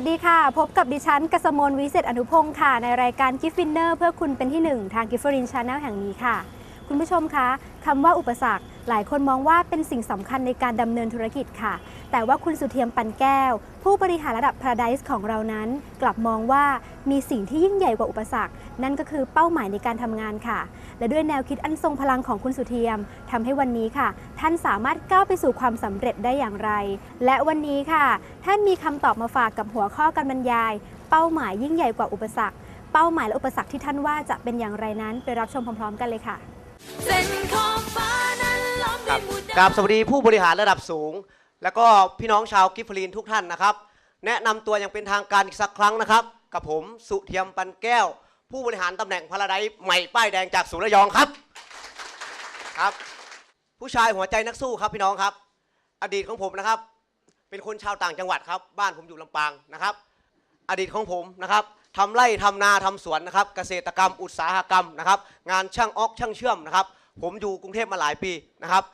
วัสดีค่ะ พบกับดิฉันกสมลวิเศษอนุพงศ์ค่ะ ในรายการกิฟฟินเนอร์เพื่อคุณเป็นที่หนึ่งทางกิฟฟรินชาแนลแห่งนี้ค่ะ คุณผู้ชมคะคำว่าอุปสรรค หลายคนมองว่าเป็นสิ่งสำคัญในการดำเนินธุรกิจค่ะ แต่ว่าคุณสุเทียมปันแก้ว ผู้บริหารระดับ Paradise ของเรานั้น กลับมองว่ามีสิ่งที่ยิ่งใหญ่กว่าอุปสรรค นั่นก็คือเป้าหมายในการทำงานค่ะ และด้วยแนวคิดอันทรงพลังของคุณสุเทียมทำให้วันนี้ค่ะ ท่านสามารถก้าวไปสู่ความสำเร็จได้อย่างไร และวันนี้ค่ะ ท่านมีคำตอบมาฝากกับหัวข้อการบรรยาย เป้าหมายยิ่งใหญ่กว่าอุปสรรคเป้าหมายและอุปสรรคที่ท่านว่าจะเป็นอย่างไรนั้น ไปรับชมพร้อม ๆ กันเลยค่ะ เส้นขอบฟ้านั้นล้อมคด้รัวบยหมู่ดาวกราบสวัสดีผู้บริหารระดับสูง แล้วก็พี่น้องชาวกิฟฟลีนทุกท่านนะครับ แนะนำตัวอย่างเป็นทางการอีกสักครั้งนะครับ กับผมสุเทียมปันแก้ว ผู้บริหารตำแหน่งพาราไดซ์ใหม่ป้ายแดงจากสุระยองครับครับ ผู้ชายหัวใจนักสู้ครับพี่น้องครับ อดีตของผมนะครับ เป็นคนชาวต่างจังหวัดครับ บ้านผมอยู่ลำปางนะครับ อดีตของผมนะครับ ทำไร่ทำนาทำสวนนะครับ เกษตรกรรม อุตสาหกรรมนะครับ งานช่างออกช่างเชื่อมนะครับ ผมอยู่กรุงเทพมาหลายปีนะครับ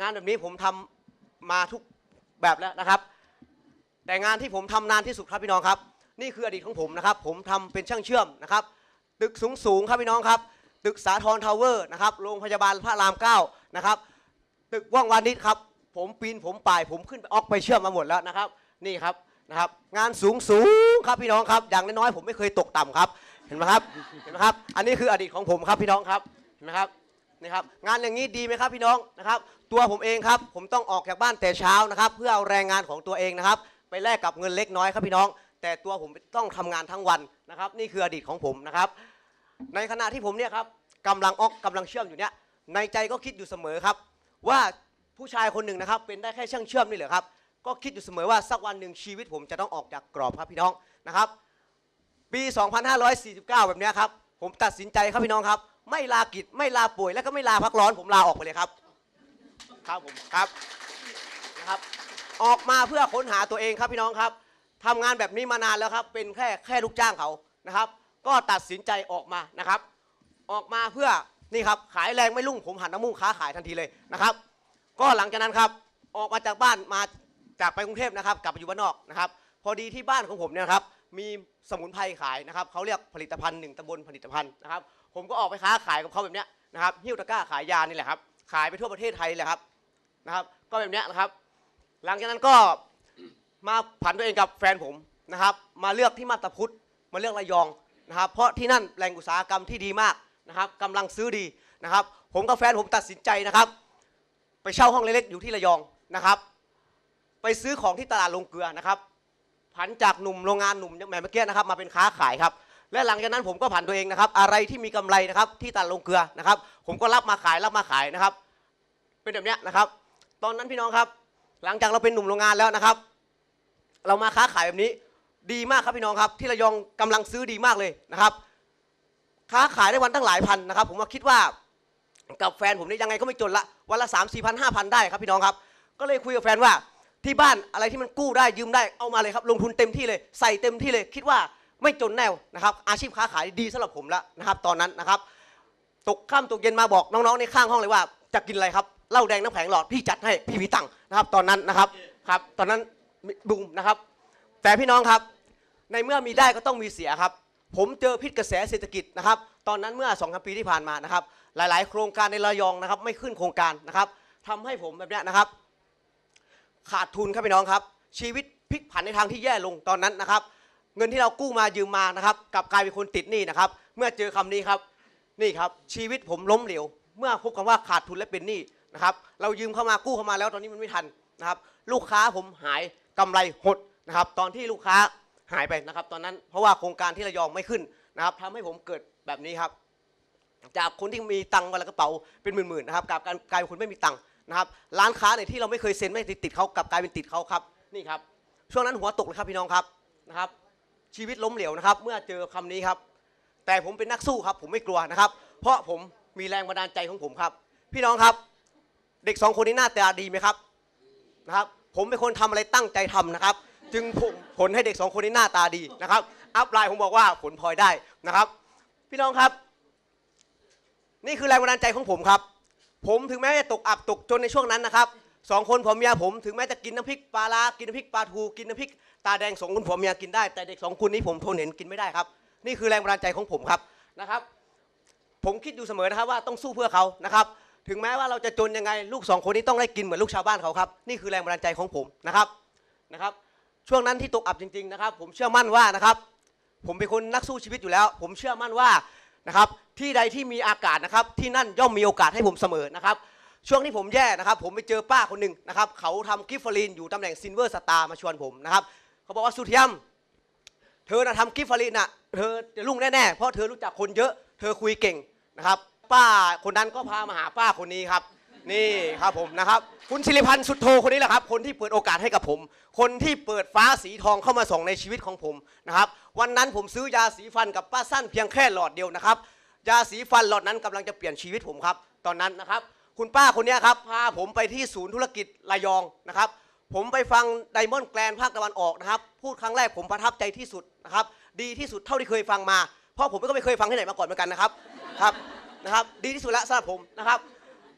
งานแบบนี้ผมทำมาทุกแบบแล้วนะครับ แต่งานที่ผมทำนานที่สุดครับพี่น้องครับ นี่คืออดีตของผมนะครับ ผมทำเป็นช่างเชื่อมนะครับ ตึกสูงสูงครับพี่น้องครับ ตึกสาทรทาวเวอร์นะครับโรงพยาบาลพระรามเก้านะครับ ตึกว่องวานิชครับ ผมปีนผมป่าย ผมขึ้นไปออกไปเชื่อมมาหมดแล้วนะครับ นี่ครับนะครับ งานสูงสูง ครับพี่น้องครับอย่างน้อยๆผมไม่เคยตกต่ำครับ เห็นไหมครับเห็นไหมครับ อันนี้คืออดีตของผมครับพี่น้องครับเห็นไหมครับนี่ครับงานอย่างนี้ดีไหมครับพี่น้องนะครับ ตัวผมเองครับ ผมต้องออกจากบ้านแต่เช้านะครับ เพื่อเอาแรงงานของตัวเองนะครับ ไปแลกกับเงินเล็กน้อยครับพี่น้อง แต่ตัวผมต้องทำงานทั้งวันนะครับ นี่คืออดีตของผมนะครับ ในขณะที่ผมเนี่ยครับกำลังออกกำลังเชื่อมอยู่เนี่ยในใจก็คิดอยู่เสมอครับ ว่าผู้ชายคนหนึ่งนะครับ เป็นได้แค่ช่างเชื่อมนี่เหรอครับ ก็คิดอยู่เสมอว่าสักวันหนึ่งชีวิตผมจะต้องออกจากกรอบครับพี่น้องนะครับ ปี 2549 แบบนี้ครับ ผมตัดสินใจครับพี่น้องครับ ไม่ลากิจไม่ลาป่วย และก็ไม่ลาพักร้อนผมลาออกไปเลยครับ ครับผมครับนะครับ ออกมาเพื่อค้นหาตัวเองครับพี่น้องครับทำงานแบบนี้มานานแล้วครับ เป็นแค่แค่ลูกจ้างเขานะครับ ก็ตัดสินใจออกมานะครับ ออกมาเพื่อนี่ครับขายแรงไม่รุ่งผมหันน้ำมุ่งค้าขายทันทีเลยนะครับ ก็หลังจากนั้นครับออกมาจากบ้านมา จากไปกรุงเทพนะครับกลับไปอยู่บ้านนอกนะครับ พอดีที่บ้านของผมเนี่ยครับมีสมุนไพรขายนะครับเขาเรียกผลิตภัณฑ์หนึ่งตำบลผลิตภัณฑ์นะครับ ผมก็ออกไปค้าขายกับเขาแบบเนี้ยนะครับหิ้วตะกร้าขายยานี่แหละครับ ขายไปทั่วประเทศไทยเลยครับนะครับ ก็แบบเนี้ยนะครับ หลังจากนั้นก็มาผันตัวเองกับแฟนผมนะครับ มาเลือกที่มาตาพุธมาเลือกระยองนะครับ เพราะที่นั่นแหล่งอุตสาหกรรมที่ดีมากนะครับกำลังซื้อดีนะครับ ผมกับแฟนผมตัดสินใจนะครับ ไปเช่าห้องเล็กๆอยู่ที่ระยองนะครับ ไปซื้อของที่ตลาดลงเกลือนะครับผันจากหนุ่มโรงงานหนุ่มอย่เมื่อกี้นะครับมาเป็นค้าขายครับและหลังจากนั้นผมก็ผันตัวเองนะครับ อะไรที่มีกำไรนะครับที่ตลาดลงเกลือนะครับ ผมก็รับมาขายรับมาขายนะครับ เป็นแบบนี้นะครับ ตอนนั้นพี่น้องครับ หลังจากเราเป็นหนุ่มโรงงานแล้วนะครับ เรามาค้าขายแบบนี้ดีมากครับพี่น้องครับ ที่ระยองกำลังซื้อดีมากเลยนะครับ ค้าขายได้วันตั้งหลายพันนะครับ ผมว่าคิดว่ากับแฟนผมนี่ยังไงก็ไม่จนละวันละ3 4 0 0 0 5,000ได้ครับพี่น้องครับ ก็เลยคุยกับแฟนว่า ที่บ้านอะไรที่มันกู้ได้ยืมได้เอามาเลยครับ ลงทุนเต็มที่เลยใส่เต็มที่เลย คิดว่าไม่จนแน่นะครับอาชีพค้าขายดีสำหรับผมแล้วนะครับ ตอนนั้นนะครับ ตกค่ำตกเย็นมาบอกน้องๆในข้างห้องเลยว่าจะกินอะไรครับเหล้าแดงน้ำแข็งหลอดพี่จัดให้พี่มีตังค์นะครับ ตอนนั้นนะครับครับ ตอนนั้นบูมนะครับ แต่พี่น้องครับ ในเมื่อมีได้ก็ต้องมีเสียครับ ผมเจอพิษกระแสเศรษฐกิจนะครับ ตอนนั้นเมื่อ2องสามปีที่ผ่านมานะครับ หลาย ๆ โครงการในระยองนะครับ ไม่ขึ้นโครงการนะครับทำให้ผมแบบนี้นะครับ ขาดทุนครับพี่น้องครับ ชีวิตพลิกผันในทางที่แย่ลงตอนนั้นนะครับ เงินที่เรากู้มายืมมานะครับกลับกลายเป็นคนติดหนี้นะครับ เมื่อเจอคำนี้ครับนี่ครับชีวิตผมล้มเหลวเมื่อพบคำว่าขาดทุนและเป็นหนี้นะครับเรายืมเข้ามากู้เข้ามาแล้วตอนนี้มันไม่ทันนะครับ ลูกค้าผมหายกำไรหดนะครับ ตอนที่ลูกค้าหายไปนะครับ ตอนนั้นเพราะว่าโครงการที่ระยองไม่ขึ้นนะครับทำให้ผมเกิดแบบนี้ครับ จากคนที่มีตังค์วันละกระเป๋าเป็นหมื่นๆนะครับกลายกลายกลายเป็นคนไม่มีตังค์ นะครับร้านค้าเนี่ยที่เราไม่เคยเซ็นไม่ติดติดเขากลับกลายเป็นติดเขาครับนี่ครับช่วงนั้นหัวตกเลยครับพี่น้องครับนะครับ ชีวิตล้มเหลวนะครับ เมื่อเจอคำนี้ครับ แต่ผมเป็นนักสู้ครับ ผมไม่กลัวนะครับ เพราะผมมีแรงบันดาลใจของผมครับ พี่น้องครับ เด็กสองคนนี้หน้าตาดีไหมครับนะครับ ผมเป็นคนทำอะไรตั้งใจทำนะครับ จึงผลให้เด็กสองคนนี้หน้าตาดีนะครับ อัพไลน์ผมบอกว่าผลพลอยได้นะครับ พี่น้องครับ นี่คือแรงบันดาลใจของผมครับ ผมถึงแม้จะตกอับตกจนในช่วงนั้นนะครับสองคนผัวเมียผมถึงแม้จะกินน้ำพริกปลาลากินน้ำพริกปลาทูกินน้ำพริกตาแดงสองคนผัวเมียกินได้แต่เด็กสองคนนี้ผมทนเห็นกินไม่ได้ครับ นี่คือแรงบันดาลใจของผมครับนะครับ ผมคิดอยู่เสมอนะครับว่าต้องสู้เพื่อเขานะครับ ถึงแม้ว่าเราจะจนยังไงลูกสองคนนี้ต้องได้กินเหมือนลูกชาวบ้านเขาครับนี่คือแรงบันดาลใจของผมนะครับนะครับ ช่วงนั้นที่ตกอับจริง ๆนะครับ ผมเชื่อมั่นว่านะครับ ผมเป็นคนนักสู้ชีวิตอยู่แล้ว ผมเชื่อมั่นว่า นะครับที่ใดที่มีอากาศนะครับที่นั่นย่อมมีโอกาสให้ผมเสมอนะครับช่วงที่ผมแย่นะครับ ผมไปเจอป้าคนหนึ่งนะครับเขาทำกิฟฟอรีนอยู่ตำแหน่งซินเวอร์สตาร์มาชวนผมนะครับเขาบอกว่าสุเทียม เธอนะทำกิฟฟอรีนอะเธอจะรุ่งแน่ๆเพราะเธอรู้จักคนเยอะ เธอคุยเก่งนะครับ ป้าคนนั้นก็พามาหาป้าคนนี้ครับ นี่ครับผมนะครับ คุณศิริพันธ์สุดโทคนนี้แหละครับ คนที่เปิดโอกาสให้กับผม คนที่เปิดฟ้าสีทองเข้ามาส่องในชีวิตของผมนะครับ วันนั้นผมซื้อยาสีฟันกับป้าสั้นเพียงแค่หลอดเดียวนะครับ ยาสีฟันหลอดนั้นกำลังจะเปลี่ยนชีวิตผมครับ ตอนนั้นนะครับ คุณป้าคนนี้ครับพาผมไปที่ศูนย์ธุรกิจระยองนะครับ ผมไปฟังไดมอนด์แกลนภาคตะวันออกนะครับ พูดครั้งแรกผมประทับใจที่สุดนะครับ ดีที่สุดเท่าที่เคยฟังมา เพราะผมก็ไม่เคยฟังที่ไหนมาก่อนเหมือนกันนะครับ ครับนะครับ ดีที่สุดล้วสำหรับผมนะครับ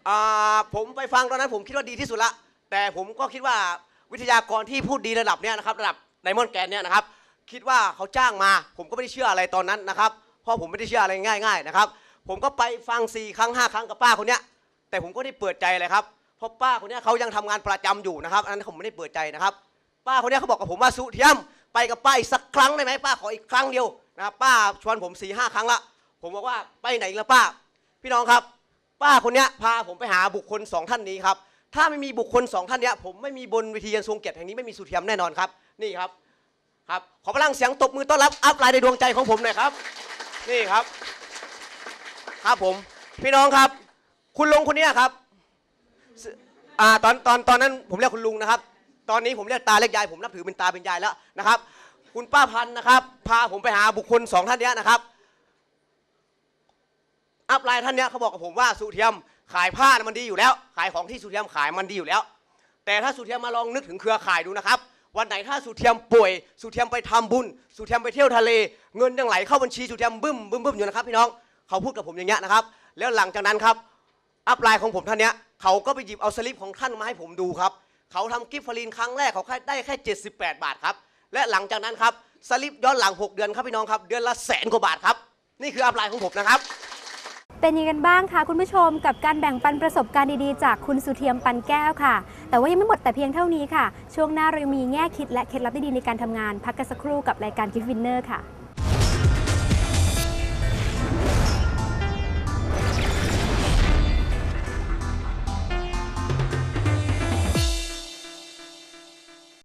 อ่าผมไปฟังตอนนั้นผมคิดว่าดีที่สุดละ แต่ผมก็คิดว่าวิทยากรที่พูดดีระดับเนี้ยนะครับระดับไดมอนด์แกนเนี่ยนะครับ คิดว่าเขาจ้างมา ผมก็ไม่ได้เชื่ออะไรตอนนั้นนะครับ เพราะผมไม่ได้เชื่ออะไรง่าย ๆนะครับ ผมก็ไปฟัง 4 ครั้ง 5 ครั้งกับป้าคนเนี้ย แต่ผมก็ได้เปิดใจเลยครับเพราะป้าคนเนี้ยเขายังทำงานประจำอยู่นะครับอันนั้นผมไม่ได้เปิดใจนะครับ ป้าคนเนี้ยเขาบอกกับผมว่าสุเทียมไปกับป้าอีกสักครั้งได้ไหมป้าขออีกครั้งเดียวนะครับป้าชวนผม4ีห้าครั้งละผมบอกว่าไปไหนอีกล้วป้า พี่น้องครับ ป้าคนเนี้ยพาผมไปหาบุคคลสองท่านนี้ครับ ถ้าไม่มีบุคคลสองท่านเนี้ยผมไม่มีบนเวทียันทรงเกียรติแห่งนี้ไม่มีสุเทียมแน่นอนครับ นี่ครับ ครับ ขอพลังเสียงตบมือต้อนรับอัพไลน์ในดวงใจของผมหน่อยครับ นี่ครับ ครับผม พี่น้องครับ คุณลุงคนเนี้ยครับอ่าตอนตอนตอนนั้นผมเรียกคุณลุงนะครับ ตอนนี้ผมเรียกตาเรียกยายผมนับถือเป็นตาเป็นยายแล้วนะครับ คุณป้าพันนะครับ พาผมไปหาบุคคลสองท่านเนี้ยนะครับ อัพไลน์ท่านเนี้ยเขาบอกกับผมว่าสุเทียมขายผ้ามันดีอยู่แล้ว ขายของที่สุเทียมขายมันดีอยู่แล้ว แต่ถ้าสุเทียมมาลองนึกถึงเครือข่ายดูนะครับ วันไหนถ้าสุเทียมป่วย สุเทียมไปทำบุญ สุเทียมไปเที่ยวทะเล เงินยังไหลเข้าบัญชีสุเทียมบึ้มบึ้มบึ้มอยู่นะครับพี่น้องเขาพูดกับผมอย่างเงี้ยนะครับ แล้วหลังจากนั้นครับอัพไลน์ของผมท่านเนี้ยเขาก็ไปหยิบเอาสลิปของท่านมาให้ผมดูครับเขาทำกิฟต์ฟรีนครั้งแรกเขาได้แค่ 78 บาทครับและหลังจากนั้นครับสลิปย้อนหลัง 6 เดือนครับพี่น้องครับเดือนละแสนกว่าบาทครับนี่คืออัพไลน์ของผมนะครับ เป็นยังไงกันบ้างคะคุณผู้ชมกับการแบ่งปันประสบการณ์ดีๆ จากคุณสุเทียมปันแก้วค่ะ แต่ว่ายังไม่หมดแต่เพียงเท่านี้ค่ะ ช่วงหน้าเรายังมีแง่คิดและเคล็ดลับดีๆในการทำงาน พักกันสักครู่กับรายการกิฟต์วินเนอร์ค่ะ